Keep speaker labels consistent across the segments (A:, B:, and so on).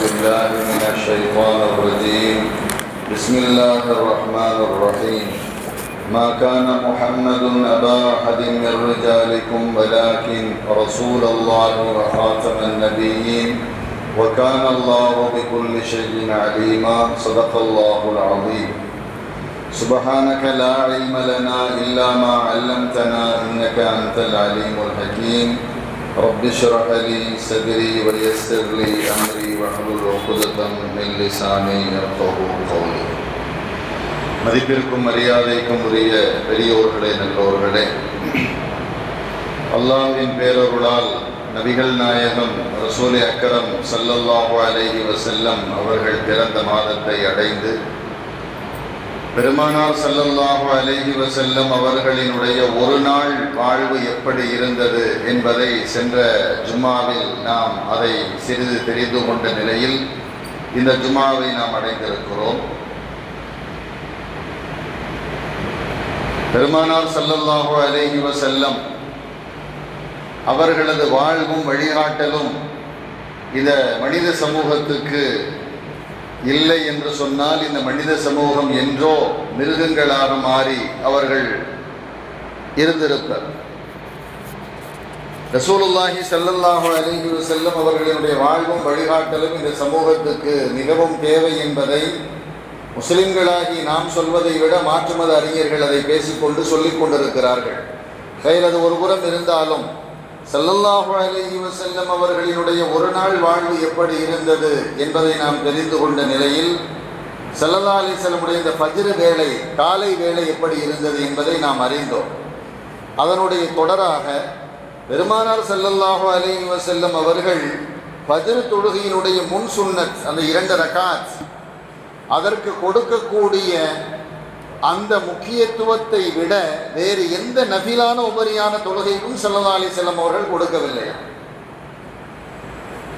A: بالله من الشيطان الرجيم. بسم الله الرحمن الرحيم. ما كان محمد أبا أحد من رجالكم ولكن رسول الله وخاتم النبيين وكان الله بكل شيء عليما. صدق الله العظيم. سبحانك لا علم لنا إلا ما علمتنا إنك أنت العليم الحكيم. رب اشرح لي صدري ويسر لي أمري واحلل عقدة من لساني يفقهوا قولي மதிப்பிற்கும் மரியாதைக்கும் உரிய பெரியோர்களே நல்லோர்களே அல்லாஹ்வின் பேரருளால் நபிகள் நாயகம் ரசூலே அக்கரம் ஸல்லல்லாஹு அலைஹி வஸல்லம் அவர்கள் பிறந்த மாதத்தை அடைந்து பெருமானார் ஸல்லல்லாஹு அலைஹி வஸல்லம் அவர்களினுடைய ஒரு நாள் வாழ்வு எப்படி இருந்தது என்பதை சென்ற ஜும்மாவில் நாம் அதை சிறிது தெரிந்து கொண்ட நிலையில் இந்த ஜும்மாவை நாம் அடைந்திருக்கிறோம். பெருமானார் ஸல்லல்லாஹு அலைஹி செல்லம் அவர்களது வாழ்வும் வழிகாட்டலும் இந்த மனித சமூகத்துக்கு இல்லை என்று சொன்னால் இந்த மனித சமூகம் என்றோ மிருகங்களாக மாறி அவர்கள் இருந்திருப்பர். ரசூலுல்லாஹி ஸல்லல்லாஹு அலைஹி செல்லும் அவர்களினுடைய வாழ்வும் வழிகாட்டலும் இந்த சமூகத்துக்கு மிகவும் தேவை என்பதை முஸ்லிம்களாகி நாம் சொல்வதை விட மாற்றுமத அறிஞர்கள் அதை பேசிக்கொண்டு சொல்லிக் கொண்டிருக்கிறார்கள் கையில் அது ஒரு புறம் இருந்தாலும் ஸல்லல்லாஹு அலைஹி வசல்லம் அவர்களினுடைய ஒரு நாள் வாழ்வு எப்படி இருந்தது என்பதை நாம் தெரிந்து கொண்ட நிலையில் ஸல்லல்லா அலிசல்லமுடைய இந்த ஃபஜ்ர் வேலை காலை வேலை எப்படி இருந்தது என்பதை நாம் அறிந்தோம். அதனுடைய தொடராக பெருமானார் ஸல்லல்லாஹு அலைஹி வசல்லம் அவர்கள் ஃபஜ்ர் தொழுகையினுடைய முன் சுன்னத் அந்த இரண்டு ரகாத் அதற்கு கொடுக்கக்கூடிய அந்த முக்கியத்துவத்தை விட வேறு எந்த நபிலான உபரியான தொழுகைக்கும் சல்லா அலி செல்லம் அவர்கள் கொடுக்கவில்லை.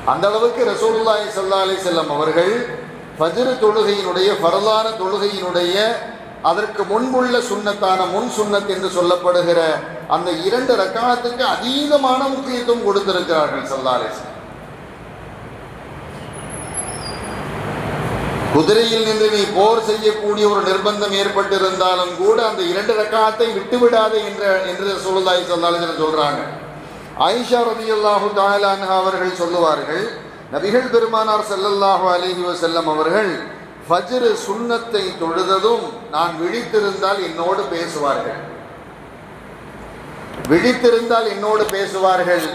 A: அந்த அளவுக்கு ரசூலுல்லாஹி சல்லா அலி செல்லம் அவர்கள் ஃபஜ்ர் தொழுகையினுடைய பரலான தொழுகையினுடைய அதற்கு முன்புள்ள சுண்ணத்தான முன் சுண்ணத் என்று சொல்லப்படுகிற அந்த இரண்டு ரக்காலத்துக்கு அதீதமான முக்கியத்துவம் கொடுத்திருக்கிறார்கள் சல்லா அலி குதிரையில் நின்று நீ போர் செய்யக்கூடிய ஒரு நிர்பந்தம் ஏற்பட்டிருந்தாலும் கூட அந்த இரண்டு ரக்காத்தை விட்டுவிடாதே என்ற என்று சொல்லுதாய் சொல்லாலும் சொல்றாங்க. ஆயிஷா ரதியல்லாஹு தாலான் அவர்கள் சொல்லுவார்கள் நபிகள் பெருமானார் செல்லல்லாஹு அலைஹி வசல்லம் அவர்கள் ஃபஜ்ரு சுன்னத்தை தொழுததும் நான் விழித்திருந்தால் என்னோடு பேசுவார்கள். விழித்திருந்தால் என்னோடு பேசுவார்கள்.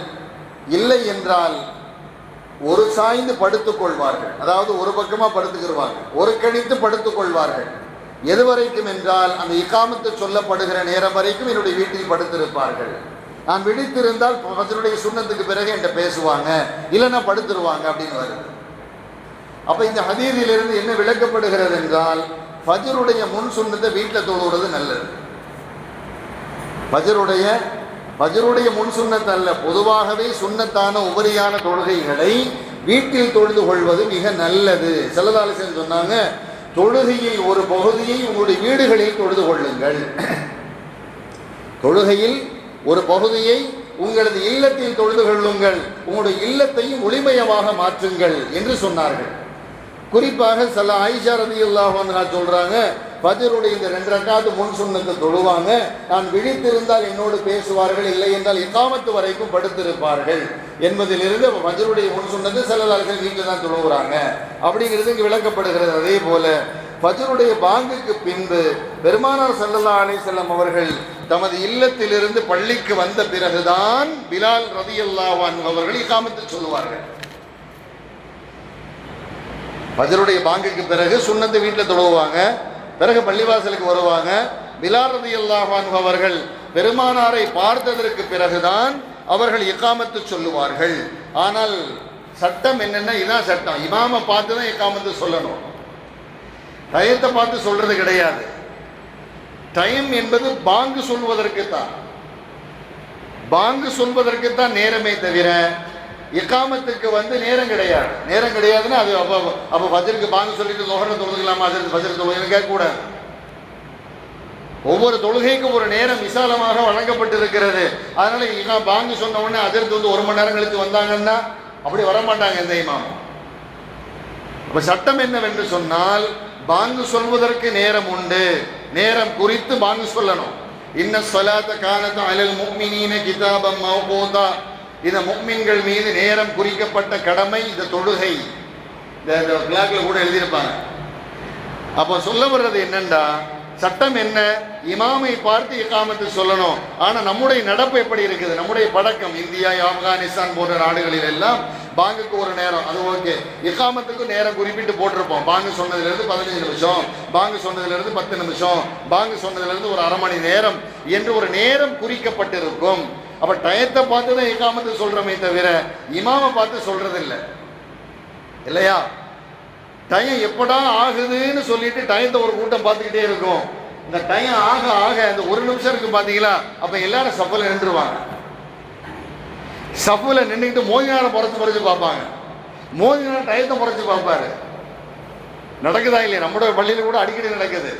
A: இல்லை என்றால் ஒரு சாய்ந்து படுத்துக் கொள்வார்கள். அதாவது ஒரு பக்கமா படுத்துக்கிடுவார்கள் ஒரு கணித்து படுத்துக் கொள்வார்கள். எது வரைக்கும் என்றால் அந்த இக்காமத்து சொல்லப்படுகிற நேரம் வரைக்கும் என்னுடைய வீட்டில் படுத்திருப்பார்கள். நான் விழித்திருந்தால் ஃபஜ்ருடைய சுண்ணத்துக்கு பிறகு என்கிட்ட பேசுவாங்க. இல்லைன்னா படுத்துருவாங்க அப்படின்னு வருது. அப்ப இந்த ஹதீரிலிருந்து என்ன விளக்கப்படுகிறது என்றால் ஃபஜருடைய முன் சுண்ணத்தை வீட்டில் தொழுவது நல்லது. பஜருடைய பஜருடைய முன் சுண்ணத் அல்ல. பொதுவாகவே சுண்ணத்தான உபரியான தொழுகைகளை வீட்டில் தொழுது கொள்வது மிக நல்லது. செல்லதாலிசன் சொன்னாங்க தொழுகையில் ஒரு பகுதியை உங்களுடைய வீடுகளில் தொழுது கொள்ளுங்கள். தொழுகையில் ஒரு பகுதியை உங்களது இல்லத்தில் தொழுது கொள்ளுங்கள். உங்களுடைய இல்லத்தையும் ஒளிமயமாக மாற்றுங்கள் என்று சொன்னார்கள். குறிப்பாக சில ஆயிஷா ரதி அல்லாஹா சொல்றாங்க பஜருடைய இந்த ரெண்டு ரெண்டாவது முன் சுண்ணத்தை தொழுவாங்க. நான் விழித்திருந்தால் என்னோடு பேசுவார்கள் இல்லை என்றால் இக்காமத்து வரைக்கும் படுத்திருப்பார்கள். என்பதிலிருந்து பஜருடைய முன் சுண்ணத்தை செல்லலார்கள் வீட்டில் தான் தொழுகிறாங்க அப்படிங்கிறது இங்கு விளக்கப்படுகிறது. அதே போல பஜருடைய பாங்குக்கு பின்பு பெருமானார் சல்லல்லா அலிசல்லம் அவர்கள் தமது இல்லத்திலிருந்து பள்ளிக்கு வந்த பிறகுதான் பிலால் ரதி அல்லாஹான் அவர்கள் இக்காமத்தில் சொல்லுவார்கள். பஜருடைய பாங்குக்கு பிறகு சுண்ணத்தை வீட்டில் தொழுவாங்க. பிறகு பள்ளிவாசலுக்கு வருவாங்க. பிலாரதி அல்லாஹான் அவர்கள் பெருமானாரை பார்த்ததற்கு பிறகுதான் அவர்கள் இக்காமத்து சொல்லுவார்கள். ஆனால் சட்டம் என்னென்ன? இதான் சட்டம். இமாமை பார்த்து தான் இக்காமத்து சொல்லணும். டயத்தை பார்த்து சொல்றது கிடையாது. டைம் என்பது பாங்கு சொல்வதற்கு தான் பாங்கு சொல்வதற்கு தான் நேரமே தவிர இக்காமத்துக்கு வந்து நேரம் கிடையாது. நேரம் கிடையாதுன்னா அது அப்போ அப்போ ஃபஜருக்கு பாங்கு சொல்லிட்டு தொகரை தொழுதுக்கலாமா? அது ஃபஜர் தொழுகைன்னு கேட்கக்கூடாது ஒவ்வொரு தொழுகைக்கும் ஒரு நேரம் விசாலமாக வழங்கப்பட்டிருக்கிறது. அதனால இமாம் பாங்கு சொன்ன உடனே அதிர்த்து வந்து ஒரு மணி நேரம் கழித்து வந்தாங்கன்னா அப்படி வரமாட்டாங்க எந்த இமாமும் அப்ப சட்டம் என்னவென்று சொன்னால் பாங்கு சொல்வதற்கு நேரம் உண்டு. நேரம் குறித்து பாங்கு சொல்லணும். இன்ன சொலாத்த காலத்து அலல் முக்மினீன கிதாபம் மௌகூதா. இந்த முக்மின்கள் மீது நேரம் குறிக்கப்பட்ட கடமை இந்த தொழுகை. இந்த பிளாக்ல கூட எழுதியிருப்பாங்க. அப்போ சொல்ல வர்றது என்னண்டா சட்டம் என்ன? இமாமை பார்த்து இக்காமத்து சொல்லணும். ஆனா நம்முடைய நடப்பு எப்படி இருக்குது? நம்முடைய பழக்கம் இந்தியா ஆப்கானிஸ்தான் போன்ற நாடுகளில் எல்லாம் பாங்குக்கு ஒரு நேரம். அது ஓகே. இக்காமத்துக்கு நேரம் குறிப்பிட்டு போட்டிருப்போம். பாங்கு சொன்னதுலேருந்து பதினஞ்சு நிமிஷம் பாங்கு சொன்னதுலேருந்து பத்து நிமிஷம் பாங்கு சொன்னதுலேருந்து ஒரு அரை மணி நேரம் என்று ஒரு நேரம் குறிக்கப்பட்டிருக்கும். அப்ப டயத்தை பார்த்து தான் இக்காமத்து சொல்கிறோமே தவிர இமாமை பார்த்து சொல்றது இல்லை இல்லையா? டயம் எப்படா ஆகுதுன்னு சொல்லிட்டு டயத்தை ஒரு கூட்டம் பார்த்துக்கிட்டே இருக்கும். இந்த டயம் ஆக ஆக இந்த ஒரு நிமிஷம் இருக்கு பாத்தீங்களா அப்ப எல்லாரும் சஃபில் நின்றுவாங்க சஃபில் நின்றுக்கிட்டு மோதி புறச்சு புறச்சு பார்ப்பாங்க. மோதி டயத்தை புறச்சு பார்ப்பாரு. நடக்குதா இல்லையா? நம்மளோட பள்ளியில கூட அடிக்கடி நடக்குது.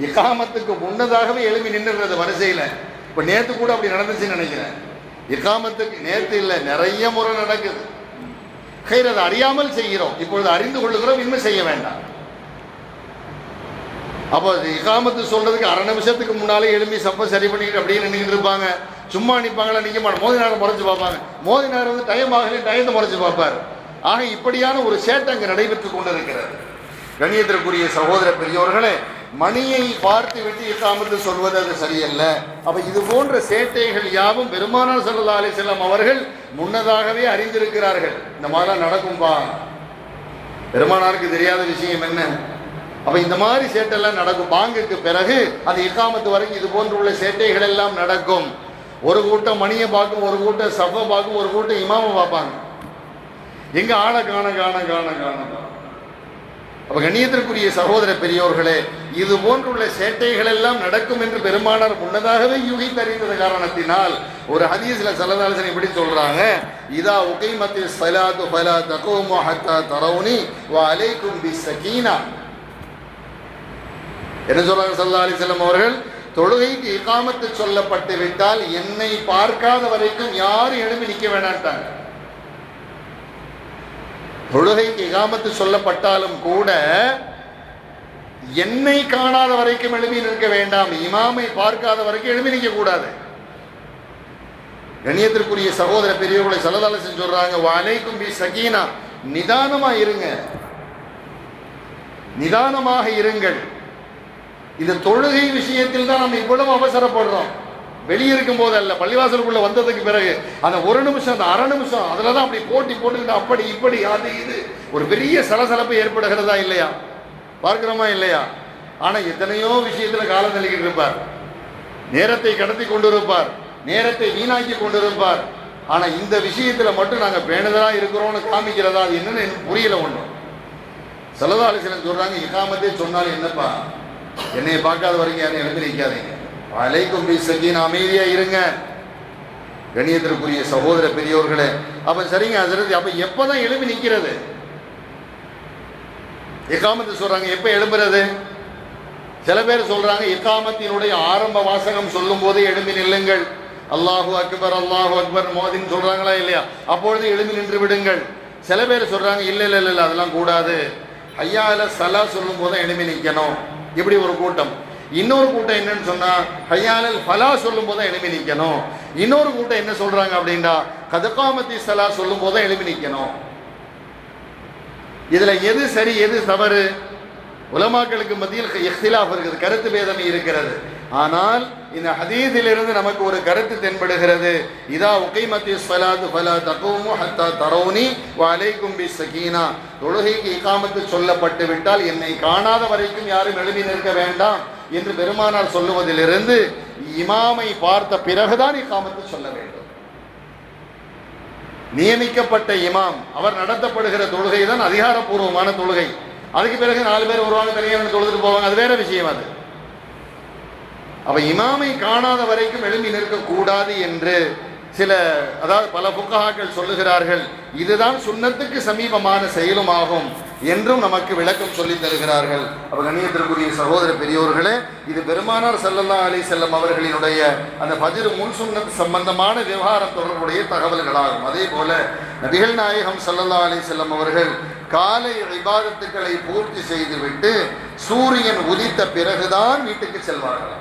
A: இக்காமத்துக்கு முன்னதாகவே எழுப்பி நின்றுறது வரிசையில். இப்போ நேற்று கூட அப்படி நடந்துச்சுன்னு நினைக்கிறேன். இக்காமத்துக்கு நேற்று இல்லை நிறைய முறை நடக்குது. கயிறு அதை அறியாமல் செய்கிறோம். இப்பொழுது அறிந்து கொள்ளுகிறோம் இனிமே செய்ய வேண்டாம். அப்போ இகாமத்து சொல்றதுக்கு அரை நிமிஷத்துக்கு முன்னாலே எழும்பி சப்ப சரி பண்ணிக்கிட்டு அப்படியே நின்றுட்டு இருப்பாங்க. சும்மா நிற்பாங்களா நிற்க மாட்டோம். மோதி நேரம் முறைச்சு பார்ப்பாங்க. மோதி நேரம் வந்து டைம் ஆகலையும் டயத்தை முறைச்சு பார்ப்பார். ஆக இப்படியான ஒரு சேட்டை அங்கே நடைபெற்று கொண்டிருக்கிறது. கணியத்திற்குரிய சகோதர பெரியோர்களே மணியை பார்த்து விட்டு இக்காமத்து சொல்வது அது சரியல்ல. அப்ப இது போன்ற சேட்டைகள் யாவும் பெருமானார் ஸல்லல்லாஹு அலைஹி செல்லம் அவர்கள் முன்னதாகவே அறிந்திருக்கிறார்கள். இந்த மாதிரிலாம் நடக்கும்பா. பெருமானாருக்கு தெரியாத விஷயம் என்ன? அப்ப இந்த மாதிரி சேட்டெல்லாம் நடக்கும். பாங்குக்கு பிறகு அது இக்காமத்து வரைக்கும் இது போன்ற உள்ள சேட்டைகள் எல்லாம் நடக்கும். ஒரு கூட்டம் மணியை பார்க்கும் ஒரு கூட்டம் சஃபை பார்க்கும் ஒரு கூட்டம் இமாமை பார்ப்பாங்க. எங்க ஆளை காண காண காண காண காண. அப்ப கண்ணியத்திற்குரிய சகோதர பெரியோர்களே இது போன்றுள்ள சேட்டைகள் எல்லாம் நடக்கும் என்று பெருமானார் முன்னதாகவே யூகித்தறிந்தது காரணத்தினால் ஒரு ஹதீஸ்ல சல்லதாசன் இப்படி சொல்றாங்க? இதா உகைமத்தி சலாத்து ஃபலா தகோமோ ஹத்தா தரவுனி வா அலைக்கும் பி சகீனா என்ன சொல்றாங்க சல்லா அலிசல்லம் அவர்கள்? தொழுகைக்கு இகாமத்து சொல்லப்பட்டு விட்டால் என்னை பார்க்காத வரைக்கும் யாரும் எழுப்பி நிற்க வேண்டான்ட்டாங்க தொழுகைக்கு இகாமத்து சொல்லப்பட்டாலும் கூட என்னை காணாத வரைக்கும் எழுப்பி நிற்க வேண்டாம். இமாமை பார்க்காத வரைக்கும் எழுப்பி நிற்க கூடாது. கண்ணியத்திற்குரிய சகோதர பெரியவர்களை சல்லதாலசன் சொல்றாங்க வாலைக்கும் பி சகீனா. நிதானமா இருங்க. நிதானமாக இருங்கள். இந்த தொழுகை விஷயத்தில் தான் நம்ம இவ்வளவு அவசரப்படுறோம். வெளியே இருக்கும் போது அல்ல பள்ளிவாசலுக்குள்ள வந்ததுக்கு பிறகு அந்த ஒரு நிமிஷம் அந்த அரை நிமிஷம் அதில் தான் அப்படி போட்டி போட்டுக்கிட்டு அப்படி இப்படி அது இது. ஒரு பெரிய சலசலப்பு ஏற்படுகிறதா இல்லையா? பார்க்கிறோமா இல்லையா? ஆனா எத்தனையோ விஷயத்துல காலம் தள்ளிக்கிட்டு இருப்பார். நேரத்தை கடத்தி கொண்டிருப்பார். நேரத்தை வீணாக்கி கொண்டிருப்பார். ஆனா இந்த விஷயத்துல மட்டும் நாங்க பேணுதலாக இருக்கிறோம்னு காமிக்கிறதா அது என்னன்னு எனக்கு புரியல ஒண்ணும் செலதாலிசனம் சொல்றாங்க இகாமத்தே சொன்னாலும் என்னப்பா? என்னைய பார்க்காத வரைக்கும் யாரும் எழுந்து அலைக்கும் பி சகீன் அமைதியா இருங்க. கணியத்திற்குரிய சகோதர பெரியோர்களே அப்ப சரிங்க ஹசரத் அப்ப எப்பதான் எழுப்பி நிக்கிறது? இக்காமத்து சொல்றாங்க எப்ப எழும்புறது? சில பேர் சொல்றாங்க இக்காமத்தினுடைய ஆரம்ப வாசகம் சொல்லும் போதே எழும்பி நில்லுங்கள். அல்லாஹு அக்பர் அல்லாஹு அக்பர் மோதின்னு சொல்றாங்களா இல்லையா? அப்பொழுது எழும்பி நின்று விடுங்கள். சில பேர் சொல்றாங்க இல்ல இல்ல இல்ல அதெல்லாம் கூடாது. ஐயால சலா சொல்லும் போது எழும்பி நிற்கணும் இப்படி ஒரு கூட்டம். இன்னொரு கூட்டம் என்னன்னு சொன்னா ஹையாலல் ஃபலா சொல்லும் போது எழுப்பி நிற்கணும் இன்னொரு கூட்டம் என்ன சொல்றாங்க அப்படின்னா கதகாமத்தி சலா சொல்லும் போது எழுப்பி நிற்கணும் இதுல எது சரி எது தவறு? உலமாக்களுக்கு மத்தியில் இஃப்திலாஃப் இருக்குது கருத்து பேதம் இருக்கிறது. ஆனால் இந்த ஹதீதிலிருந்து நமக்கு ஒரு கருத்து தென்படுகிறது. இதா உகைமத்தி ஸ்வலாத்து ஃபலா தகூமு ஹத்தா தரௌனி வ பி சகீனா. தொழுகைக்கு இக்காமத்து சொல்லப்பட்டு விட்டால் என்னை காணாத வரைக்கும் யாரும் எழுதி நிற்க வேண்டாம். என்று பெருமானார் சொல்லுவதிலிருந்து இமாமை பார்த்த பிறகுதான் இக்காமத்து சொல்ல வேண்டும். நியமிக்கப்பட்ட இமாம் அவர் நடத்தப்படுகிற தொழுகை தான் அதிகாரப்பூர்வமான தொழுகை. அதுக்கு பிறகு நாலு பேர் வருவாங்க தனியாக தொழுதுட்டு போவாங்க அது வேற விஷயம் அது. அப்ப இமாமை காணாத வரைக்கும் எழும்பி நிற்கக்கூடாது என்று சில அதாவது பல புக்கஹாக்கள் சொல்லுகிறார்கள். இதுதான் சுன்னத்துக்கு சமீபமான செயலுமாகும். என்றும் நமக்கு விளக்கம் சொல்லித் தருகிறார்கள். அப்ப கண்ணியத்திற்குரிய சகோதர பெரியோர்களே இது பெருமானார் செல்லல்லா அலி செல்லம் அவர்களினுடைய அந்த பதிரு முன் சுன்னத் சம்பந்தமான விவகாரம் தொடர்புடைய தகவல்களாகும். அதே போல நபிகள் நாயகம் ஸல்லல்லாஹு அலி செல்லம் அவர்கள் காலை விவாதத்துக்களை பூர்த்தி செய்துவிட்டு சூரியன் உதித்த பிறகுதான் வீட்டுக்கு செல்வார்கள்.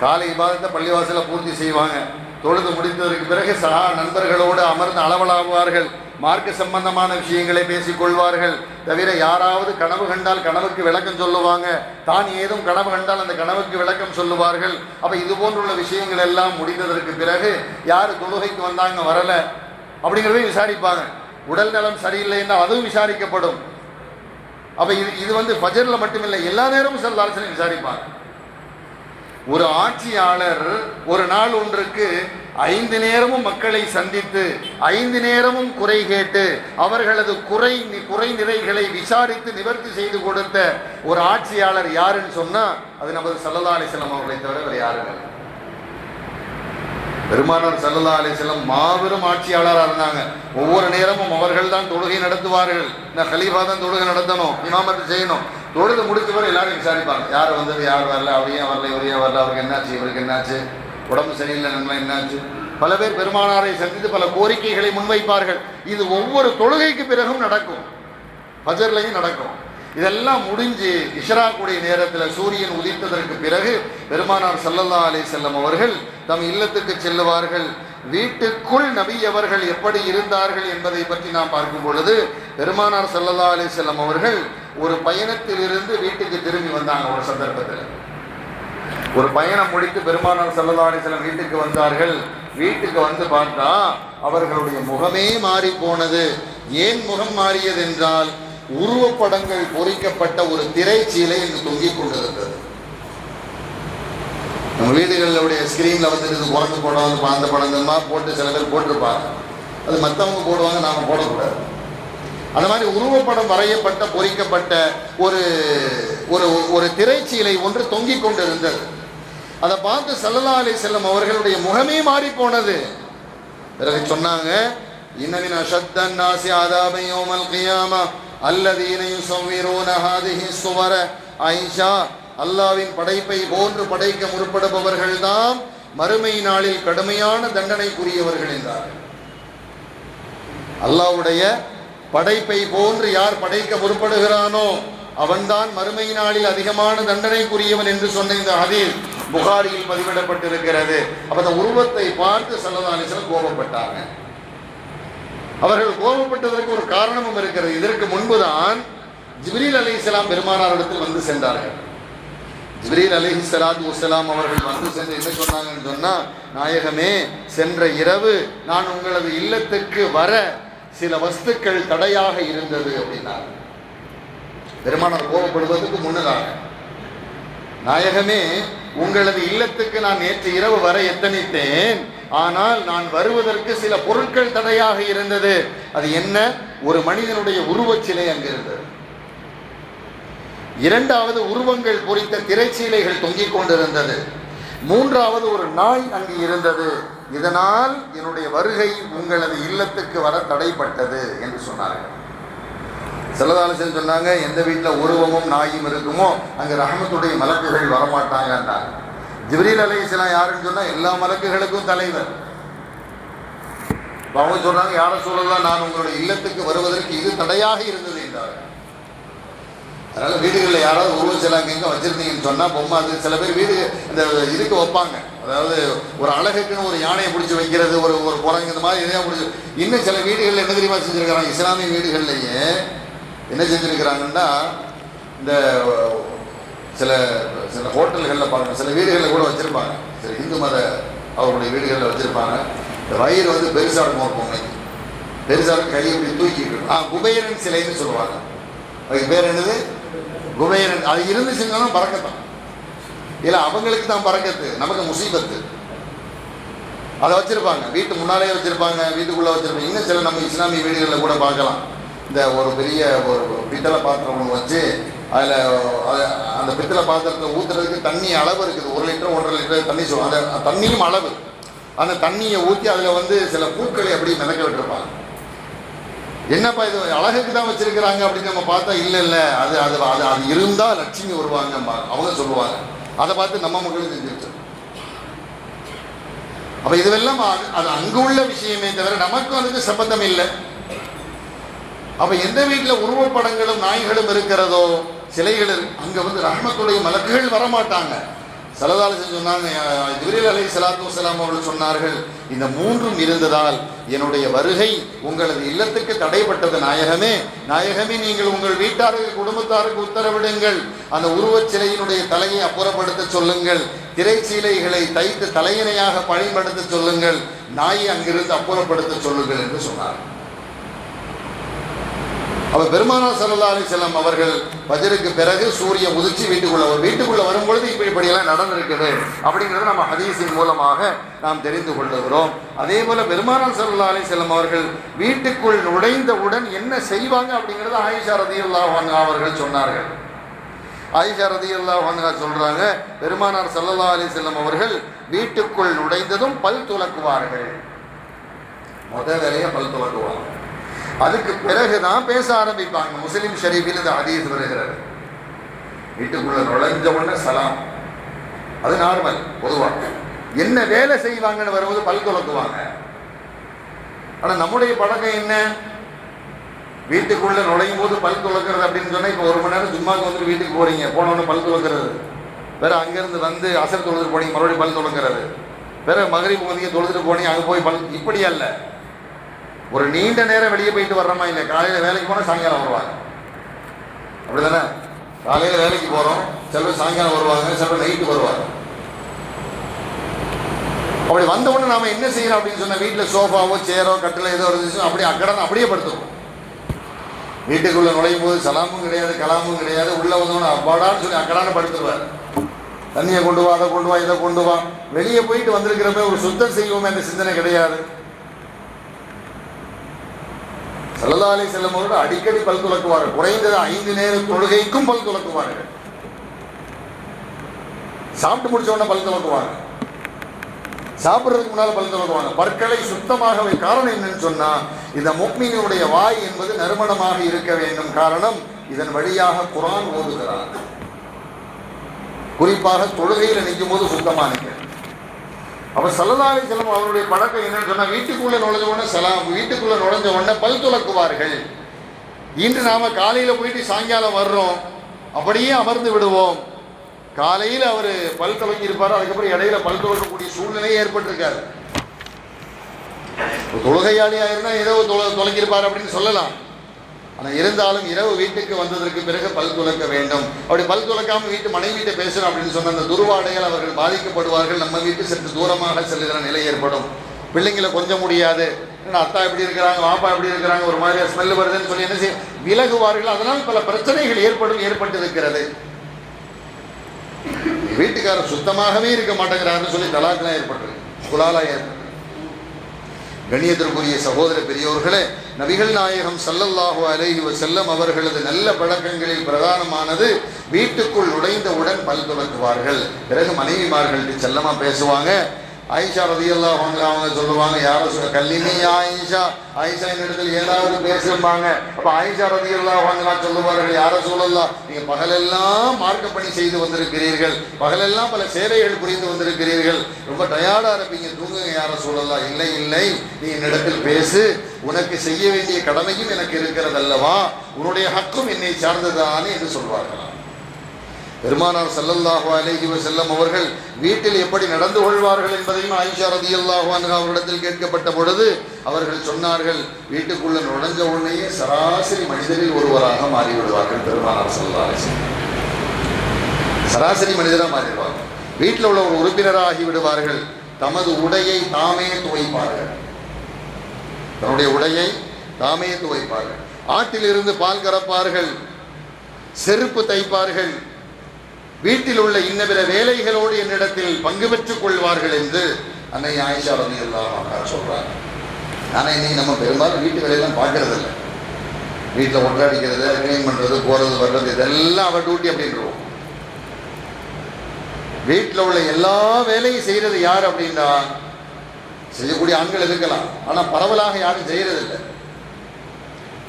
A: காலை விவாதத்தை பள்ளிவாசல பூர்த்தி செய்வாங்க. தொழுது முடித்ததற்கு பிறகு சகா நண்பர்களோடு அமர்ந்து அளவலாகுவார்கள். மார்க்க சம்பந்தமான விஷயங்களை பேசிக் கொள்வார்கள். தவிர யாராவது கனவு கண்டால் கனவுக்கு விளக்கம் சொல்லுவாங்க. தான் ஏதும் கனவு கண்டால் அந்த கனவுக்கு விளக்கம் சொல்லுவார்கள். அப்ப இது போன்றுள்ள விஷயங்கள் எல்லாம் முடிந்ததற்கு பிறகு யார் தொழுகைக்கு வந்தாங்க வரல? அப்படிங்கிறதையும் விசாரிப்பாங்க. உடல் நலம் சரியில்லைன்னா அதுவும் விசாரிக்கப்படும். அப்ப இது இது வந்து ஃபஜர்ல மட்டுமில்லை எல்லா நேரமும் சில செல்லாசனை விசாரிப்பாங்க. ஒரு ஆட்சியாளர் ஒரு நாள் ஒன்றுக்கு ஐந்து நேரமும் மக்களை சந்தித்து ஐந்து நேரமும் குறை கேட்டு அவர்களது குறை குறை நிறைகளை விசாரித்து நிவர்த்தி செய்து கொடுத்த ஒரு ஆட்சியாளர் யாருன்னு சொன்னா அது நமது சல்லல்லா அலிஸ்லாம் அவர்களை தவிர வேறு யாரும் பெருமானார் சல்லல்லா அலிஸ்லாம் மாபெரும் ஆட்சியாளராக இருந்தாங்க. ஒவ்வொரு நேரமும் அவர்கள் தான் தொழுகை நடத்துவார்கள். இந்த கலீஃபா தான் தொழுகை நடத்தணும் இமாமத்து செய்யணும். தொழுது முடிச்ச பிறகு எல்லாரும் விசாரிப்பாங்க. யார் வந்தது யார் வரல அவர் ஏன் வரல இவர் ஏன் வரல அவருக்கு என்னாச்சு இவருக்கு என்னாச்சு? உடம்பு சரியில்லை நன்மை என்னாச்சு? பல பேர் பெருமானாரை சந்தித்து பல கோரிக்கைகளை முன்வைப்பார்கள். இது ஒவ்வொரு தொழுகைக்கு பிறகும் நடக்கும். பஜர்லையும் நடக்கும். இதெல்லாம் முடிஞ்சு இஷராக்குடைய நேரத்தில் சூரியன் உதித்ததற்கு பிறகு பெருமானார் சல்லல்லா அலைஹி செல்லம் அவர்கள் தம் இல்லத்துக்கு செல்லுவார்கள். வீட்டுக்குள் நபி அவர்கள் எப்படி இருந்தார்கள் என்பதை பற்றி நாம் பார்க்கும் பொழுது பெருமானார் சல்லல்லா அலைஹி செல்லம் அவர்கள் ஒரு பயணத்திலிருந்து வீட்டுக்கு திரும்பி வந்தாங்க ஒரு சந்தர்ப்பத்தில். ஒரு பயணம் முடித்து பெருமானார் ஸல்லல்லாஹு சில வீட்டுக்கு வந்தார்கள். வீட்டுக்கு வந்து பார்த்தா அவர்களுடைய முகமே மாறி போனது ஏன் முகம் மாறியது என்றால் உருவப்படங்கள் பொறிக்கப்பட்ட ஒரு திரைச்சீலை என்று தொங்கிக் கொண்டிருந்தது. நம்ம வீடுகளுடைய ஸ்கிரீன்ல வந்து இது குரங்கு படம் வந்து பாந்த படம் போட்டு சில பேர் போட்டிருப்பாங்க. அது மற்றவங்க போடுவாங்க நாம போடக்கூடாது. அந்த மாதிரி உருவப்படம் வரையப்பட்ட பொறிக்கப்பட்ட ஒரு ஒரு ஒரு திரைச்சீலை ஒன்று தொங்கிக் கொண்டிருந்தது. அதை பார்த்து சல்லல்லா அலி செல்லம் அவர்களுடைய முகமே மாறி போனது. பிறகு சொன்னாங்க இன்னமின் அஷத்தன் நாசி ஆதாபை யோமல் கியாமா அல்லதீன யுசவ்விரூன ஹாதிஹி சுவர ஐஷா அல்லாவின் படைப்பை போன்று படைக்க முற்படுபவர்கள்தான் மறுமை நாளில் கடுமையான தண்டனைக்குரியவர்கள் என்றார்கள். அல்லாவுடைய படைப்பை போன்று யார் படைக்க முற்படுகிறானோ அவன்தான் மறுமை நாளில் அதிகமான தண்டனைக்குரியவன் என்று சொன்ன இந்த ஹதீஸ். புகாரியில் பதிவிடப்பட்டிருக்கிறது. அப்ப அந்த உருவத்தை பார்த்து சல்லதாலிசன் கோபப்பட்டாங்க. அவர்கள் கோபப்பட்டதற்கு ஒரு காரணமும் இருக்கிறது. இதற்கு முன்புதான் ஜிப்ரீல் அலி இஸ்லாம் பெருமானாரிடத்தில் வந்து சென்றார்கள். ஜிப்ரீல் அலி சலாத் உசலாம் அவர்கள் வந்து சென்று என்ன சொன்னாங்கன்னு சொன்னா நாயகமே சென்ற இரவு நான் உங்களது இல்லத்துக்கு வர சில வஸ்துக்கள் தடையாக இருந்தது அப்படின்னாங்க. பெருமானார் கோபப்படுவதற்கு முன்னதாக நாயகமே உங்களது இல்லத்துக்கு நான் நேற்று இரவு வர எத்தனித்தேன். ஆனால் நான் வருவதற்கு சில பொருட்கள் தடையாக இருந்தது. அது என்ன? ஒரு மனிதனுடைய உருவச் சிலை அங்கு இருந்தது. இரண்டாவது உருவங்கள் பொறித்த திரைச்சீலைகள் தொங்கிக் கொண்டிருந்தது. மூன்றாவது ஒரு நாய் அங்கு இருந்தது. இதனால் என்னுடைய வருகை உங்களது இல்லத்துக்கு வர தடைப்பட்டது என்று சொன்னார்கள். செல்லதாலசன் சொன்னாங்க எந்த வீட்டில் உருவமும் நாயும் இருக்குமோ அங்கே ரஹமத்துடைய மலக்குகள் வரமாட்டாங்கன்றாங்க ஜிப்ரீல் அலைஹிஸ்ஸலாம் யாருன்னு சொன்னா எல்லா மலக்குகளுக்கும் தலைவர். அவங்க சொல்றாங்க யார சொல்லலாம் நான் உங்களுடைய இல்லத்துக்கு வருவதற்கு இது தடையாக இருந்தது என்றார். அதனால வீடுகளில் யாராவது உருவ சிலாங்க எங்கே வச்சிருந்தீங்கன்னு சொன்னா பொம்மை அது சில பேர் வீடு இந்த இதுக்கு வைப்பாங்க. அதாவது ஒரு அழகுக்குன்னு ஒரு யானையை பிடிச்சி வைக்கிறது ஒரு ஒரு குரங்கு இந்த மாதிரி எதையா பிடிச்சி இன்னும் சில வீடுகளில் என்ன தெரியுமா செஞ்சுருக்கிறாங்க? இஸ்லாமிய வீடுகள்லையே என்ன செஞ்சிருக்கிறாங்கன்னா இந்த சில சில ஹோட்டல்களில் பாருங்க சில வீடுகளில் கூட வச்சுருப்பாங்க. சில இந்து மத அவர்களுடைய வீடுகளில் வச்சுருப்பாங்க. இந்த வயிறு வந்து பெருசாக இருக்கும் ஒரு பொம்மைக்கு பெருசாக கையை இப்படி தூக்கிட்டு ஆ குபேரன் சிலைன்னு சொல்லுவாங்க. அதுக்கு பேர் என்னது? குபேரன். அது இருந்துச்சுங்கன்னா பறக்கத்தான். இல்லை அவங்களுக்கு தான் பறக்கத்து. நமக்கு முசீபத்து. அதை வச்சுருப்பாங்க. வீட்டு முன்னாலே வச்சுருப்பாங்க வீட்டுக்குள்ளே வச்சிருப்பாங்க. இன்னும் சில நம்ம இஸ்லாமிய வீடுகளில் கூட பார்க்கலாம். இந்த ஒரு பெரிய ஒரு பித்தளை பாத்திரம் ஒன்று வச்சு அதில் அந்த பித்தளை பாத்திரத்தை ஊற்றுறதுக்கு தண்ணி அளவு இருக்குது. ஒரு லிட்டர் ஒன்றரை லிட்டர் தண்ணி சொல்லுவாங்க அந்த தண்ணியும் அளவு. அந்த தண்ணியை ஊற்றி அதில் வந்து சில பூக்களை அப்படியே மிதக்க விட்டுருப்பாங்க. என்னப்பா இது அழகுக்கு தான் வச்சிருக்கிறாங்க அப்படின்னு நம்ம பார்த்தா இல்லை இல்லை. அது அது அது அது இருந்தால் லட்சுமி வருவாங்க அவங்க சொல்லுவாங்க. அதை பார்த்து நம்ம மக்களும் செஞ்சிருச்சு அப்போ இதுவெல்லாம் அது அங்கு உள்ள விஷயமே தவிர நமக்கும் அதுக்கு சம்பந்தம் இல்லை. அப்ப எந்த வீட்டில் உருவப்படங்களும் நாய்களும் இருக்கிறதோ சிலைகள் அங்க வந்து ரஹ்மத்துடைய மலக்குகள் வரமாட்டாங்க. சலதாலசன் சொன்னாங்க ஜிபிரில் ஜிப்ரீல் அலை சலாத்து வலாம் அவர்கள் சொன்னார்கள் இந்த மூன்றும் இருந்ததால் என்னுடைய வருகை உங்களது இல்லத்துக்கு தடைப்பட்டது. நாயகமே நாயகமே நீங்கள் உங்கள் வீட்டாருக்கு குடும்பத்தாருக்கு உத்தரவிடுங்கள். அந்த உருவச் சிலையினுடைய தலையை அப்புறப்படுத்த சொல்லுங்கள். திரைச்சீலைகளை தைத்து தலையினையாக பயன்படுத்த சொல்லுங்கள். நாயை அங்கிருந்து அப்புறப்படுத்த சொல்லுங்கள் என்று சொன்னார் அவர் பெருமானார் சல்லா அலி செல்லம் அவர்கள் பஜருக்கு பிறகு சூரிய உதிச்சு வீட்டுக்குள்ள வீட்டுக்குள்ள வரும்பொழுது இப்படி இப்படியெல்லாம் நடந்திருக்குது அப்படிங்கிறத நம்ம ஹதீஸின் மூலமாக நாம் தெரிந்து கொள்ளுகிறோம். அதே போல பெருமானார் சல்லா அலி செல்லம் அவர்கள் வீட்டுக்குள் நுழைந்தவுடன் என்ன செய்வாங்க அப்படிங்கிறத ஆயிஷா ரதியுல்லாஹ் அவர்கள் சொன்னார்கள். ஆயிஷா ரதியுல்லாஹ் சொல்றாங்க பெருமானார் சல்லல்லா அலி செல்லம் அவர்கள் வீட்டுக்குள் நுழைந்ததும் பல் துலக்குவார்கள். முத வேலையை பல் துலக்குவாங்க. அதுக்கு பிறகுதான் பேச ஆரம்பிப்பாங்க. முஸ்லீம் ஷரீஃபில் இந்த அதீஸ் வருகிறது. வீட்டுக்குள்ள நுழைஞ்ச உடனே சலாம். அது நார்மல் பொதுவாக என்ன வேலை செய்வாங்கன்னு வரும்போது பல் துலக்குவாங்க. ஆனால் நம்முடைய பழக்கம் என்ன? வீட்டுக்குள்ள நுழையும் போது பல் துலக்கிறது அப்படின்னு சொன்னால் இப்போ ஒரு மணி நேரம் சும்மாக்கு வந்துட்டு வீட்டுக்கு போறீங்க. போன பல் துலக்கிறது. வேற அங்கேருந்து வந்து அசர் தொழுது போனீங்க மறுபடியும் பல் துலக்கிறது. வேற மகரிப்பு வந்தீங்க தொழுதுட்டு போனீங்க அங்கே போய் பல் இப்படி அல்ல. ஒரு நீண்ட நேரம் வெளியே போயிட்டு வர்றோமா இல்லை காலையில் வேலைக்கு போனால் சாயங்காலம் வருவாங்க. அப்படிதானே? காலையில் வேலைக்கு போகிறோம் சிலர் சாயங்காலம் வருவாங்க சிலர் நைட்டு வருவாங்க. அப்படி வந்த உடனே நாம என்ன செய்யறோம் அப்படின்னு சொன்னா வீட்டில் சோஃபாவோ சேரோ கட்டில ஏதோ இருந்துச்சு அப்படியே அக்கடன் அப்படியே படுத்துவோம். வீட்டுக்குள்ள நுழையும் போது சலாமும் கிடையாது கலாமும் கிடையாது. உள்ள வந்தவன அப்பாடான்னு சொல்லி அக்கடான படுத்துருவார். தண்ணியை கொண்டு வா அதை கொண்டு வா இதை கொண்டு வா. வெளியே போயிட்டு வந்திருக்கிறப்ப ஒரு சுத்தம் செய்வோமே அந்த சிந்தனை கிடையாது. சல்லல்லா அலி அவர்கள் அடிக்கடி பல் துளக்குவார்கள் குறைந்தது ஐந்து நேர தொழுகைக்கும் பல் துளக்குவார்கள் சாப்பிட்டு முடிச்ச உடனே பல் துலக்குவாங்க சாப்பிடுறதுக்கு முன்னால் பல் துலக்குவாங்க. பற்களை சுத்தமாக காரணம் என்னன்னு சொன்னா இந்த முக்மீனுடைய வாய் என்பது நறுமணமாக இருக்க வேண்டும். காரணம் இதன் வழியாக குரான் ஓதுகிறார். குறிப்பாக தொழுகையில் நிற்கும் போது சுத்தமாக நிற்க அவர் சல்லதாலி செல்லும் அவருடைய பழக்கம் என்னன்னு சொன்னா வீட்டுக்குள்ள நுழைஞ்ச உடனே செலாம் வீட்டுக்குள்ள நுழைஞ்ச உடனே பல் துலக்குவார்கள். இன்று நாம காலையில போயிட்டு சாயங்காலம் வர்றோம் அப்படியே அமர்ந்து விடுவோம். காலையில் அவர் பல் துலக்கி இருப்பார் அதுக்கப்புறம் இடையில பல் துளக்கக்கூடிய சூழ்நிலையே ஏற்பட்டிருக்காரு. தொழுகையாளி ஆயிருந்தா ஏதோ தொலை தொலைக்கிருப்பார் அப்படின்னு சொல்லலாம். ஆனால் இருந்தாலும் இரவு வீட்டுக்கு வந்ததற்கு பிறகு பல் துளக்க வேண்டும். அப்படி பல் துலக்காம வீட்டு மனைவிட்ட பேசுறோம் அப்படின்னு சொன்ன அந்த துருவாடையால் அவர்கள் பாதிக்கப்படுவார்கள். நம்ம வீட்டு சற்று தூரமாக செல்லுகிற நிலை ஏற்படும். பிள்ளைங்களை கொஞ்சம் முடியாது. அத்தா எப்படி இருக்கிறாங்க வாப்பா எப்படி இருக்கிறாங்க ஒரு மாதிரி ஸ்மெல் வருதுன்னு சொல்லி என்ன செய்ய விலகுவார்கள். அதனால் பல பிரச்சனைகள் ஏற்படும் ஏற்பட்டிருக்கிறது. வீட்டுக்காரர் சுத்தமாகவே இருக்க மாட்டேங்கிறாருன்னு சொல்லி தலாக்கெல்லாம் ஏற்பட்டிருக்கு. குலாலாக ஏற்பட்டு கணியத்திற்குரிய சகோதர பெரியோர்களே நபிகள் நாயகம் சல்லல்லாஹு அலைஹி செல்லம் அவர்களது நல்ல பழக்கங்களில் பிரதானமானது வீட்டுக்குள் நுழைந்தவுடன் பல் துலக்குவார்கள் பிறகு மனைவிமார்கள்ட்ட செல்லமா பேசுவாங்க. ஐஷா ரதியல்லாஹு அவங்க அவங்க சொல்லுவாங்க யாரும் சொல்ல கல்லினி ஆயிஷா. ஆயிஷா என்னிடத்தில் ஏதாவது பேசுவாங்க அப்ப ஐஷா ரதியல்லாஹு அன்ஹா சொல்லுவார்கள் யாரை சொல்லலாம் நீங்க பகலெல்லாம் மார்க்க பணி செய்து வந்திருக்கிறீர்கள். பகலெல்லாம் பல சேவைகள் புரிந்து வந்திருக்கிறீர்கள். ரொம்ப டயர்டாக இருப்பீங்க தூங்குங்க யாரை சொல்லலாம் இல்லை இல்லை. நீ என்னிடத்தில் பேசு. உனக்கு செய்ய வேண்டிய கடமையும் எனக்கு இருக்கிறது அல்லவா உன்னுடைய ஹக்கும் என்னை சார்ந்ததானே என்று சொல்வார்களாம் பெருமானார் சல்லல்லாஹு அலேஹி செல்லம் அவர்கள் வீட்டில் எப்படி நடந்து கொள்வார்கள் என்பதையும் ஆயிஷா ரதி அல்லாஹு அவரிடத்தில் கேட்கப்பட்ட பொழுது அவர்கள் சொன்னார்கள் வீட்டுக்குள்ள நுழைஞ்ச உடனேயே சராசரி மனிதரில் ஒருவராக மாறிவிடுவார்கள் பெருமானார் சல்லா சராசரி மனிதராக மாறிடுவார்கள் வீட்டில் உள்ள ஒரு உறுப்பினராகி விடுவார்கள். தமது உடையை தாமே துவைப்பார்கள். தன்னுடைய உடையை தாமே துவைப்பார்கள். ஆட்டிலிருந்து பால் கறப்பார்கள். செருப்பு தைப்பார்கள். வீட்டில் உள்ள இன்ன பிற வேலைகளோடு என்னிடத்தில் பங்கு பெற்றுக் கொள்வார்கள் என்று அன்னை ஆயிஷா ரவி எல்லாம் சொல்றாங்க. ஆனால் இன்னைக்கு நம்ம பெரும்பாலும் வீட்டு வேலையெல்லாம் பார்க்கறது இல்லை வீட்டில் ஒன்றாடிக்கிறது க்ளீன் பண்ணுறது போகிறது வர்றது இதெல்லாம் அவ டியூட்டி அப்படின்றோம் வீட்டில் உள்ள எல்லா வேலையும் செய்கிறது யார் அப்படின்னா செய்யக்கூடிய ஆண்கள் இருக்கலாம். ஆனால் பரவலாக யாரும் செய்யறது இல்லை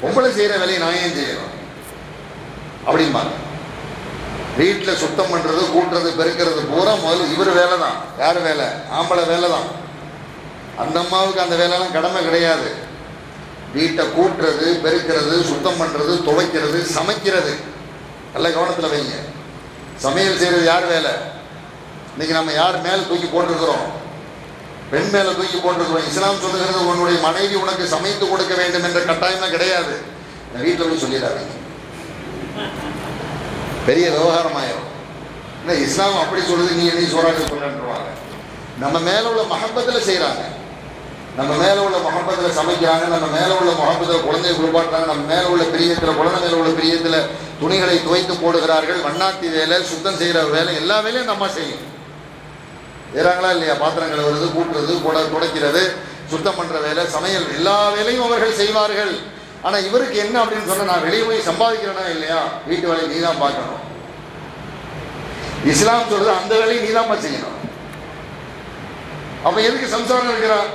A: பொம்பளை செய்கிற வேலையை நான் ஏன் செய்யணும்? அப்படிம்பாங்க. வீட்டில் சுத்தம் பண்ணுறது கூட்டுறது பெருக்கிறது பூரா முதல்ல இவர் வேலை தான் யார் வேலை? ஆம்பளை வேலை தான் அந்த அம்மாவுக்கு அந்த வேலைலாம் கடமை கிடையாது. வீட்டை கூட்டுறது பெருக்கிறது சுத்தம் பண்ணுறது துவைக்கிறது சமைக்கிறது. நல்ல கவனத்தில் வைங்க. சமையல் செய்கிறது யார் வேலை? இன்றைக்கி நம்ம யார் மேலே தூக்கி போட்டிருக்கிறோம்? பெண் மேலே தூக்கி போட்டிருக்கிறோம். இஸ்லாம் சொல்லுகிறது உன்னுடைய மனைவி உனக்கு சமைத்து கொடுக்க வேண்டும் என்ற கட்டாயமே கிடையாது. வீட்டில் போய் சொல்லிடாதீங்க. பெரிய விவகாரம் ஆயிரும் இல்லை இஸ்லாம் அப்படி சொல்லுது நீ என்ன சோறாக்க சொல்லுவாங்க நம்ம மேலே உள்ள மகப்பத்தில் செய்கிறாங்க நம்ம மேலே உள்ள முகப்பத்தில் சமைக்கிறாங்க நம்ம மேலே உள்ள முகப்பத்தில் குழந்தையை குளிப்பாட்டுறாங்க நம்ம மேலே உள்ள பிரியத்தில் குழந்தை மேலே உள்ள பிரியத்தில் துணிகளை துவைத்து போடுகிறார்கள் வண்ணாத்தி வேலை சுத்தம் செய்கிற வேலை எல்லா வேலையும் நம்ம செய்யும். செய்கிறாங்களா இல்லையா? பாத்திரங்களை வருது கூட்டுறது குட துடைக்கிறது சுத்தம் பண்ணுற வேலை சமையல் எல்லா வேலையும் அவர்கள் செய்வார்கள். ஆனால் இவருக்கு என்ன அப்படின்னு சொன்னால் நான் வெளியே போய் சம்பாதிக்கிறேனா இல்லையா? வீட்டு வேலையை நீ தான் பார்க்கணும். இஸ்லாம் சொல்றது அந்த வேலையை நீ தான் செய்யணும். அப்போ எதுக்கு சம்சாரம் இருக்கிறான்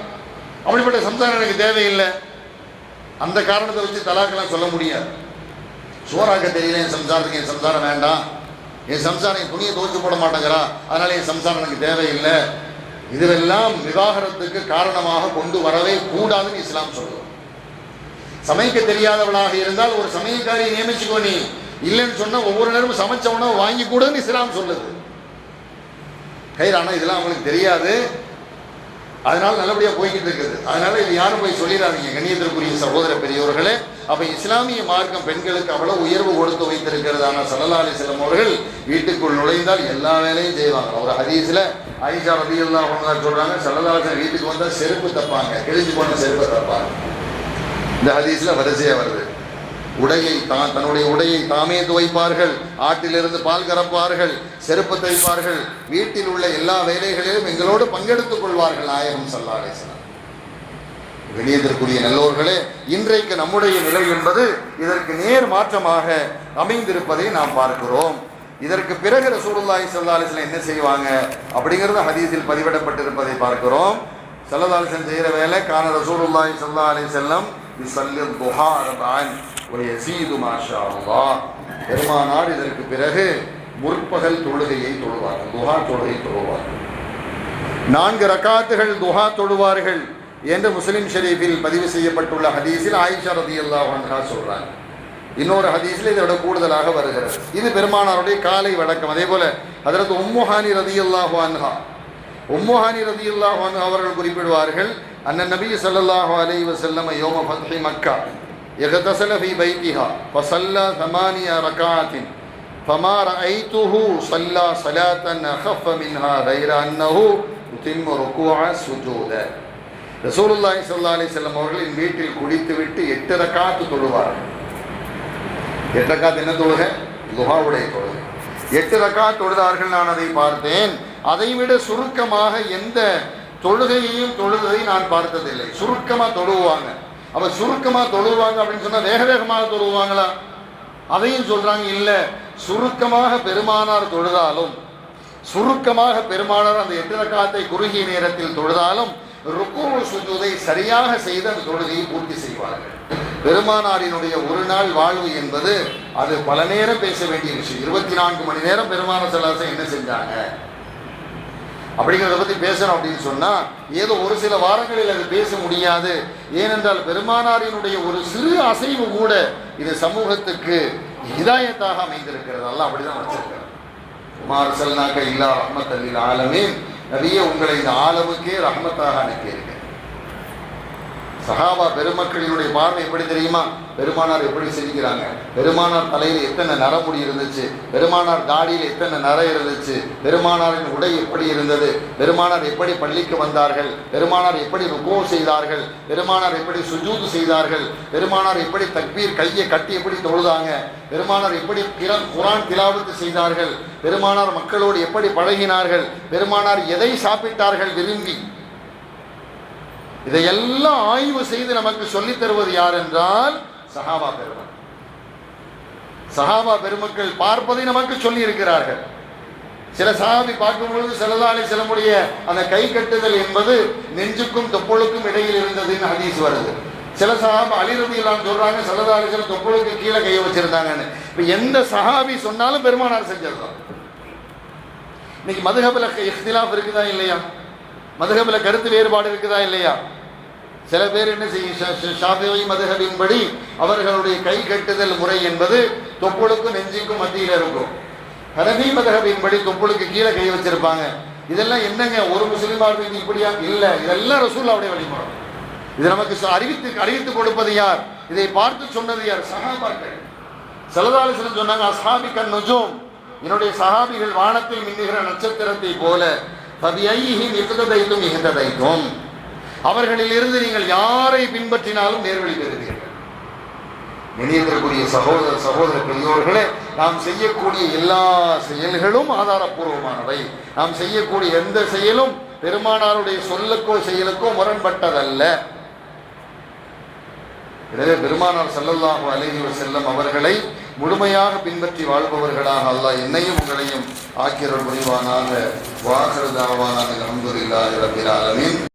A: அப்படிப்பட்ட சம்சாரம் எனக்கு தேவையில்லை. அந்த காரணத்தை வச்சு தலாக்கெல்லாம் சொல்ல முடியாது. சோறாக்க தெரியல என் சம்சாரத்துக்கு என் சம்சாரம் வேண்டாம். என் சம்சாரம் என் துணியை துவைச்சு போட மாட்டேங்கிறா. அதனால என் சம்சாரம் எனக்கு தேவையில்லை. இதுவெல்லாம் விவாகரத்துக்கு காரணமாக கொண்டு வரவே கூடாதுன்னு இஸ்லாம் சொல்லுவோம் சமைக்க தெரியாதவளாக இருந்தால் ஒரு சமையக்காரியை நியமிச்சுக்கோ நீ. இல்லைன்னு சொன்னால் ஒவ்வொரு நேரமும் சமைச்ச உணவு வாங்கி கூடன்னு இஸ்லாம் சொல்லுது. கயிறு ஆனால் இதெல்லாம் அவங்களுக்கு தெரியாது. அதனால நல்லபடியாக போய்கிட்டு இருக்குது. அதனால இது யாரும் போய் சொல்லிடாதீங்க கண்ணியத்திற்குரிய சகோதர பெரியவர்களே அப்ப இஸ்லாமிய மார்க்கம் பெண்களுக்கு அவ்வளவு உயர்வு கொடுத்து வைத்திருக்கிறது ஆனால் சல்லல்லா அலிஸ்லாம் அவர்கள் வீட்டுக்குள் நுழைந்தால் எல்லா வேலையும் செய்வாங்க. ஒரு ஹதீஸ்ல ஐஷா ரதி எல்லாம் சொல்றாங்க சல்லல்லா வீட்டுக்கு வந்தால் செருப்பு தப்பாங்க கிழிஞ்சு போன செருப்பை தப்பாங்க. இந்த ஹதீஸ்ல வரிசையா வருது. உடையை தான் தன்னுடைய உடையை தாமே துவைப்பார்கள் ஆட்டிலிருந்து பால் கறப்பார்கள் செருப்பு துவைப்பார்கள் வீட்டில் உள்ள எல்லா வேலைகளிலும் எங்களோடு பங்கெடுத்துக் கொள்வார்கள் நாயகம் சல்லாலேசனம் வெளியதற்குரிய நல்லோர்களே இன்றைக்கு நம்முடைய நிலை என்பது இதற்கு நேர் மாற்றமாக அமைந்திருப்பதை நாம் பார்க்கிறோம். இதற்கு பிறகு ரசூலுல்லாஹி ஸல்லல்லாஹு அலைஹி என்ன செய்வாங்க அப்படிங்கிறது ஹதீஸில் பதிவிடப்பட்டிருப்பதை பார்க்கிறோம். ஸல்லல்லாஹு செய்கிற வேலை கான ரசூலுல்லாஹி சல்லா அலி செல்லம் يصلي الضحى ரபஅன் ويزيد ما شاء الله. பெருமானார் இதற்கு பிறகு முற்பகல் தொழுகையை தொழுவார்கள். துஹா தொழுகை தொழுவார்கள். நான்கு ரக்காத்துகள் துஹா தொழுவார்கள் என்று முஸ்லிம் ஷெரீஃபில் பதிவு செய்யப்பட்டுள்ள ஹதீஸில் ஆயிஷா ரதி அல்லாஹா சொல்றாங்க. இன்னொரு ஹதீஸில் இதை விட கூடுதலாக வருகிறது. இது பெருமானாருடைய காலை வழக்கம் அதே போல அதற்கு உம்முஹானி ரதியல்லாஹு அன்ஹா உம்முஹானி ரதியல்லாஹு அன்ஹா அவர்கள் குறிப்பிடுவார்கள் அண்ணன் நபி ஸல்லல்லாஹு அலைஹி வஸல்லம் யோம ஃபத்ஹி மக்கா يغتسل في بيتها فصلى ثمانية ركعات فما رأيته صلى صلاة أخف منها غير أنه يتم ركوع السجود ரசூலுல்லாஹி ஸல்லல்லாஹு அலைஹி வஸல்லம் அவர்களின் வீட்டில் குடித்து விட்டு எட்டு ரக்காத்து தொழுவார்கள் எட்டு ரக்காத் என்ன தொழுகை துஹாவுடைய தொழுகை எட்டு ரக்காத் தொழுதார்கள் நான் அதை பார்த்தேன் அதைவிட சுருக்கமாக எந்த தொழுகையையும் தொழுதை நான் பார்த்ததில்லை. சுருக்கமா தொழுவாங்க அப்ப சுருக்கமா தொழுவாங்க அப்படின்னு சொன்னா வேக வேகமாக தொழுவாங்களா அதையும் சொல்றாங்க இல்ல. சுருக்கமாக பெருமானார் தொழுதாலும் சுருக்கமாக பெருமானார் அந்த எட்டு ரக்காத்தை குறுகிய நேரத்தில் தொழுதாலும் ருக்கு சுஜூதை சரியாக செய்து அந்த தொழுகையை பூர்த்தி செய்வார்கள். பெருமானாரினுடைய ஒரு நாள் வாழ்வு என்பது அது பல நேரம் பேச வேண்டிய விஷயம். இருபத்தி நான்கு மணி நேரம் பெருமான செல்லாசம் என்ன செஞ்சாங்க? அப்படிங்கிறத பற்றி பேசணும் அப்படின்னு சொன்னால் ஏதோ ஒரு சில வாரங்களில் அது பேச முடியாது. ஏனென்றால் பெருமானாரினுடைய ஒரு சிறு அசைவு கூட இது சமூகத்துக்கு இதாயத்தாக அமைந்திருக்கிறது எல்லாம் அப்படிதான் வச்சிருக்கிறார். குமார் செல்னாக்க இல்லா ரஹ்மத் அல்லில் ஆலமே நிறைய உங்களை இந்த ஆலமுக்கே ரஹ்மத்தாக அனுப்பியிருக்கேன் சஹாபா பெருமக்களினுடைய பார்வை எப்படி தெரியுமா? பெருமானார் எப்படி செஞ்சுக்கிறாங்க பெருமானார் தலையில் எத்தனை நரமுடி இருந்துச்சு? பெருமானார் தாடியில் எத்தனை நர இருந்துச்சு? பெருமானாரின் உடை எப்படி இருந்தது? பெருமானார் எப்படி பள்ளிக்கு வந்தார்கள்? பெருமானார் எப்படி ருக்கோ செய்தார்கள்? பெருமானார் எப்படி சுஜூது செய்தார்கள்? பெருமானார் எப்படி தக்பீர் கையை கட்டி எப்படி தொழுதாங்க? பெருமானார் எப்படி கிர- குரான் திலாவத்து செய்தார்கள்? பெருமானார் மக்களோடு எப்படி பழகினார்கள்? பெருமானார் எதை சாப்பிட்டார்கள் விரும்பி? இதையெல்லாம் ஆய்வு செய்து நமக்கு சொல்லித் தருவது யார் என்றால் சஹாபா பெருமக்கள். சஹாபா பெருமக்கள் பார்ப்பதை நமக்கு சொல்லி இருக்கிறார்கள் சில சஹாபி பார்க்கும்பொழுது செல்லதாலே செல்லமுடைய அந்த கை கட்டுதல் என்பது நெஞ்சுக்கும் தொப்புளுக்கும் இடையில் இருந்ததுன்னு ஹதீஸ் வருது. சில சஹாபி அலிரதி எல்லாம் சொல்றாங்க செல்லதாலே செல்ல தொப்புளுக்கு கீழே கையை வச்சிருந்தாங்கன்னு. இப்ப எந்த சஹாபி சொன்னாலும் பெருமானார் செஞ்சிருக்கோம் இன்னைக்கு மதுஹபில் இஃப்திலாஃப் இருக்குதா இல்லையா? மதுகபில் கருத்து வேறுபாடு இருக்குதா இல்லையா? சில பேர் என்ன செய்யும் ஷாஃபி மதுகபின்படி அவர்களுடைய கை கட்டுதல் முறை என்பது தொப்புளுக்கும் நெஞ்சுக்கும் மத்தியில் இருக்கும். ஹனபி மதுகபின்படி தொப்புளுக்கு கீழே கை வச்சிருப்பாங்க. இதெல்லாம் என்னங்க ஒரு முஸ்லிமாக இது இப்படியா? இல்லை இதெல்லாம் ரசூல்லாவுடைய வழிமுறை. இது நமக்கு ச- அறிவித்து அறிவித்து கொடுப்பது யார்? இதை பார்த்து சொன்னது யார்? சகாபாக்கள் செலதாலிசனம் சொன்னாங்க அசாமி கண் நுஜூம். என்னுடைய சகாபிகள் வானத்தில் மின்னுகிற நட்சத்திரத்தை போல பதியைஹி மிகுததைத்தும் மிகுந்ததைத்தும் அவர்களில் இருந்து நீங்கள் யாரை பின்பற்றினாலும் நேர்வழி பெறுவீர்கள். இணையத்திற்குரிய சகோதர சகோதர பெரியோர்களே நாம் செய்யக்கூடிய எல்லா செயல்களும் ஆதாரப்பூர்வமானவை. நாம் செய்யக்கூடிய எந்த செயலும் பெருமானாருடைய சொல்லுக்கோ செயலுக்கோ முரண்பட்டதல்ல. எனவே பெருமானார் ஸல்லல்லாஹு அலைஹி செல்லும் அவர்களை முழுமையாக பின்பற்றி வாழ்பவர்களாக அல்லாஹ் என்னையும் உங்களையும் ஆக்கியருள் புரிவானாக வாகரதாவானாக அல்ஹம்துலில்லாஹி ரப்பில்